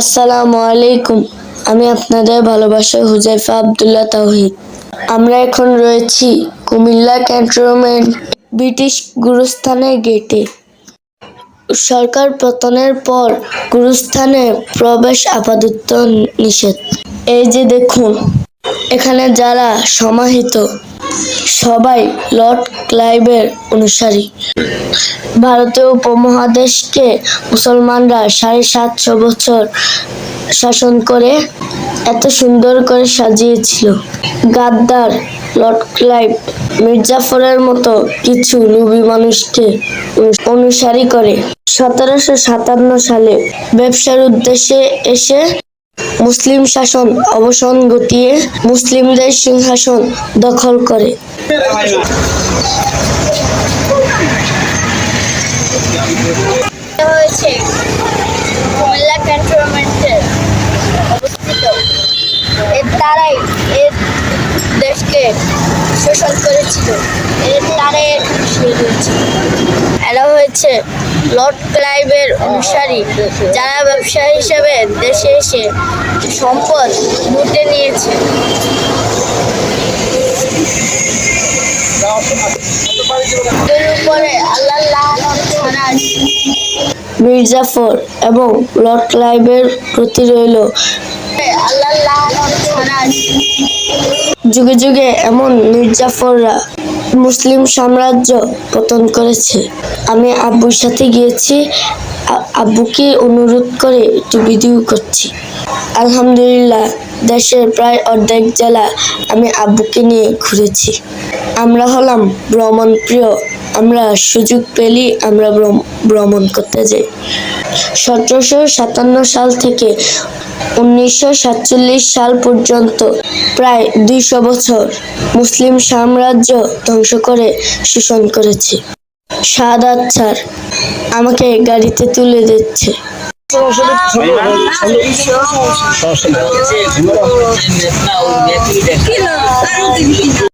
আসসালামু আলাইকুম। আমি আপনাদের ভালোবাসা হুজাইফা আবদুল্লাহ তাওহিদ। আমরা এখন রয়েছি কুমিল্লা ক্যান্টনমেন্ট ব্রিটিশ গুরুস্থানের গেটে। সরকার পতনের পর গুরুস্থানে প্রবেশ আপাতত নিষেধ। এই যে দেখুন, এখানে যারা সমাহিত সবাই লর্ড ক্লাইভের অনুসারী। ভারতীয় উপমহাদেশকে মুসলমানরা সাড়ে সাতশো বছর শাসন করে এত সুন্দর করে সাজিয়েছিল। গাদ্দার, লর্ড ক্লাইভ, মির্জাফরের মতো কিছু লুবি মানুষকে অনুসারী করে। সতেরোশো সাতান্ন সালে ব্যবসার উদ্দেশ্যে এসে মুসলিম শাসন অবসান ঘটিয়ে মুসলিমদের সিংহাসন দখল করে। এর দ্বারাই এর দেশকে শোষণ করেছিল। এর দ্বারাই এর এরা হয়েছে লর্ড ক্লাইভের অনুসারী যারা ব্যবসা হিসেবে দেশে এসে সম্পদ লুটে নিয়েছে। মির্জাফর এবং লর্ড ক্লাইভের প্রতি রইল আল্লাহ যুগে যুগে এমন মির্জাফররা মুসলিম সাম্রাজ্য পতন করেছে। আমি আব্বুর সাথে গিয়েছি আব্বুকে অনুরোধ করে একটু ভিডিও করছি। আলহামদুলিল্লাহ, দেশের প্রায় অর্ধেক জেলা আমি আব্বুকে নিয়ে ঘুরেছি। আমরা হলাম ভ্রমণ প্রিয় আমরা সুযোগ পেলেই আমরা ভ্রম- ভ্রমণ করতে যাই। সতেরোশো সাতান্ন সাল থেকে উনিশশো সাতচল্লিশ সাল পর্যন্ত প্রায় দুইশো বছর মুসলিম সাম্রাজ্য ধ্বংস করে শোষণ করেছে। সাদাত স্যার আমাকে গাড়িতে তুলে দিচ্ছে।